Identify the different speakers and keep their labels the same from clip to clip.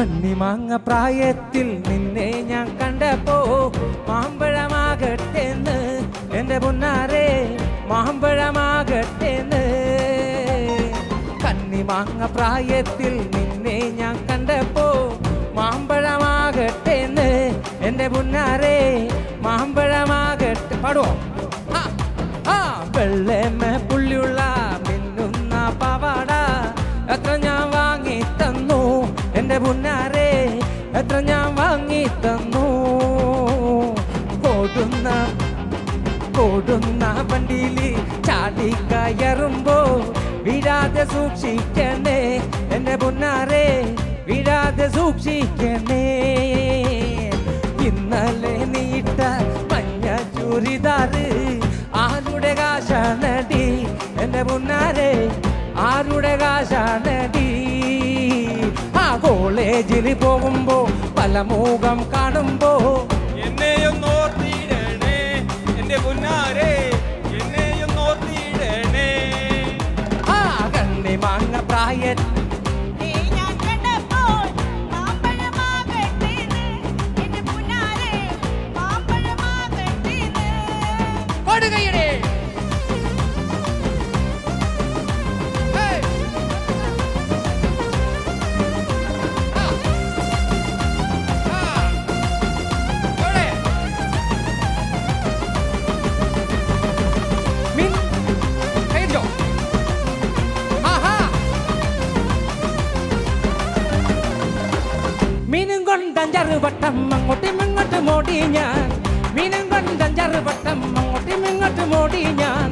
Speaker 1: കണ്ണിമാങ്ങ പ്രായത്തിൽ നിന്നെ ഞാൻ കണ്ടപ്പോ മാമ്പഴമാകട്ടെന്ന്. എന്റെ പൊന്നാരെ മാമ്പഴമാകട്ടെന്ന്. കണ്ണിമാങ്ങ പ്രായത്തിൽ നിന്നെ ഞാൻ കണ്ടപ്പോ മാമ്പഴമാകട്ടെന്ന്. എന്റെ പൊന്നാരെ മാമ്പഴമാകട്ടെ. പാടുവോ? ആ, ആ, എന്റെ പുന്നാരെ എത്ര ഞാൻ വാങ്ങി തന്നു ഓടുന്ന ഓടുന്ന വണ്ടിയിൽ ചാടി കയറുമ്പോ വിരാതെ സൂക്ഷിക്കണേ. എന്റെ പുന്നാരെ വിരാതെ സൂക്ഷിക്കണേ. ഇന്നലെ നീട്ട മഞ്ഞ ചുരിദാറ് ആരുടെ കാശാണടി? എന്റെ പുന്നാരെ ആരുടെ കാശാണടി? കോളേജിൽ പോകുമ്പോ പല മുഖം കാണുമ്പോ
Speaker 2: എന്നെയും നോർത്തിയിടണേ എന്റെ പുന്നാരെ എന്നെയും
Speaker 1: ആ കണ്ണി മാങ്ങ പ്രായത്തിൽ കൊണ്ടഞ്ചാറ് വട്ടം അങ്ങോട്ടും ഇങ്ങോട്ടും ഓടി ഞാൻ. മീനും കൊണ്ടഞ്ചാറ് വട്ടം അങ്ങോട്ടും ഇങ്ങോട്ടും ഓടി ഞാൻ.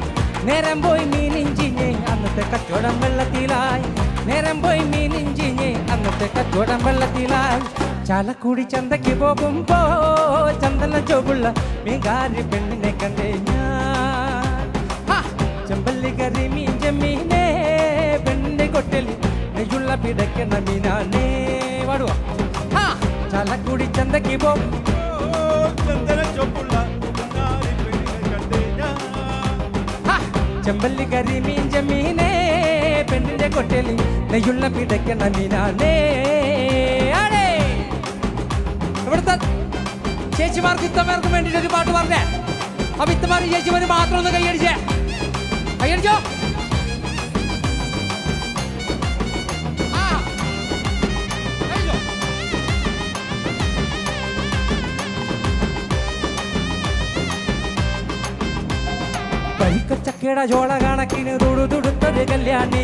Speaker 1: നേരം പോയി മീനിഞ്ചിഞ്ഞ് അന്നത്തെ കച്ചവടം വെള്ളത്തിലായി. നേരം പോയി മീനിഞ്ചിഞ്ഞ് അന്നത്തെ കച്ചവടം വെള്ളത്തിലായി. ചാലക്കൂടി ചന്തയ്ക്ക് പോകുമ്പോ ചന്ദന ചോപ്പുള്ള മീൻകാരി പെണ്ണിനെ കണ്ടേ ഞാൻ. ചെമ്പല്ലി കറി മീൻ ചെമ്മീനെ പെണ്ണിന്റെ കൊട്ടലി നെയ്യുള്ള പിടയ്ക്കണ മീനാനേ
Speaker 2: ഓ, ചന്ദന ചൊപ്പുള്ള
Speaker 1: ചെമ്പല്ലി കറി മീൻ ചെമ്മീനേ പെണ്ണിന്റെ കൊട്ടലി നെയ്യുള്ള പിടയ്ക്കണ ആടേ. ഇവിടുത്തെ ചേച്ചിമാർക്ക് ഇത്തമാർക്കും വേണ്ടിയിട്ട് ഒരു പാട്ട് പറഞ്ഞേ. അപ്പൊ ഇത്തമാർ ചേച്ചിമാര് മാത്രം ഒന്ന് കൈയടിച്ചേ. കൈയടിച്ചോ? വരിക്കച്ചക്കയുടെ ജോള കണക്കിന് തുടുതുടുത്തൊരു കല്യാണി.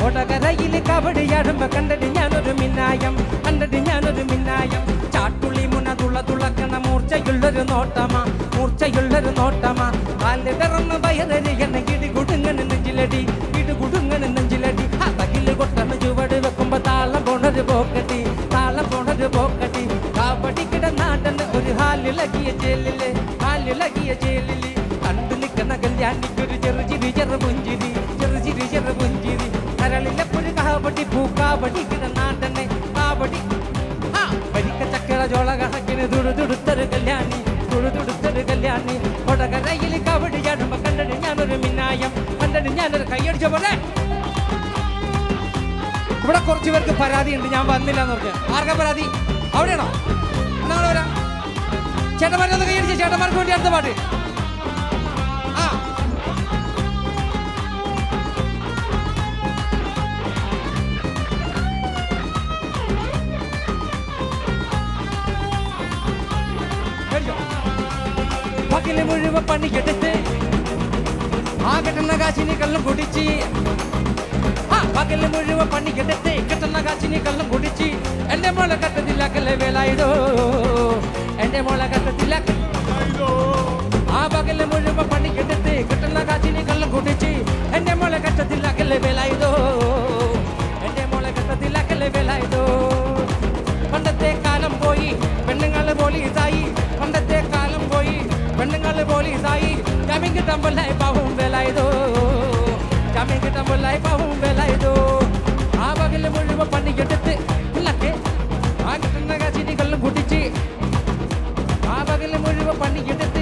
Speaker 1: കൊടകരയിൽ കബഡിയാടുമ്പോ കണ്ടിട്ട് ഞാനൊരു മിന്നായം കണ്ടിട്ട് ഞാനൊരു മിന്നായം. ചാട്ടുള്ളി മുന തുള്ള തുളക്കണ മൂർച്ചയുള്ളൊരു നോട്ടമാ മൂർച്ചയുള്ളൊരു നോട്ടമാ. കാലിടറന്ന് വയറരികണ ഇടി കുടുങ്ങണ് നെഞ്ചിലടി ഇടി കുടുങ്ങണ് നെഞ്ചിലടി. ആ തകിൽ ചുവട് വെക്കുമ്പോ താളം പോണൊരു പോക്കട്ടി താളം പോണൊരു പോക്കട്ടി. കാവടിക്കിട നാടൻ ഒരു ഹാലിളകിയ ചേലിൽ ഹാലിളകിയ ചേലിൽ കണ്ടു നിൽക്കുന്ന കല്യാണിക്കൊരു ചെറുചിരി ചെറു പുഞ്ചിരി ചെറുചിരി ചെറു പുഞ്ചിരി. കരളിലെ ഒരു കാവടി പൂക്കാവടി നാടനെ കാവടി. ആ പരിക്ക ചക്കര ചോള കണക്കിന് തുടുതുടുത്തൊരു കല്യാണി തുടുതുടുത്തൊരു കല്യാണി. കൊടകരയിൽ കവടി ചാടുമ്പോ കണ്ടടി ഞാനൊരു മിന്നായം കണ്ടടി ഞാനൊരു കൈയടിച്ച പോലെ. ഇവിടെ കുറച്ച് പേർക്ക് പരാതിയുണ്ട് ഞാൻ വന്നില്ല എന്ന് പറഞ്ഞു. ആർക്കാ പരാതി? അവിടെയാണോ? നിങ്ങൾ വരാം. ചേട്ടന്മാരൊന്ന് കൈയടിച്ച് ചേട്ടന്മാർക്ക് വേണ്ടി അടുത്ത പാട്ട്. ആ. പകൽ മുഴുവൻ പണിയെടുത്ത് ആ കിട്ടുന്ന കാശിനി കള്ളും കുടിച്ച്. ആ പകൽ മുഴുവൻ പണിയെടുത്ത് കിട്ടുന്ന കാശിനി കള്ളും കുടിച്ച്. എന്റെ മോളെ കട്ടത്തിലാക്കല്ലേ വേലായിടോ എന്റെ മോളെ കട്ടത്തിലാക്ക
Speaker 2: അയ്യോ,
Speaker 1: গেলে মরে যাব পানি ঘেটে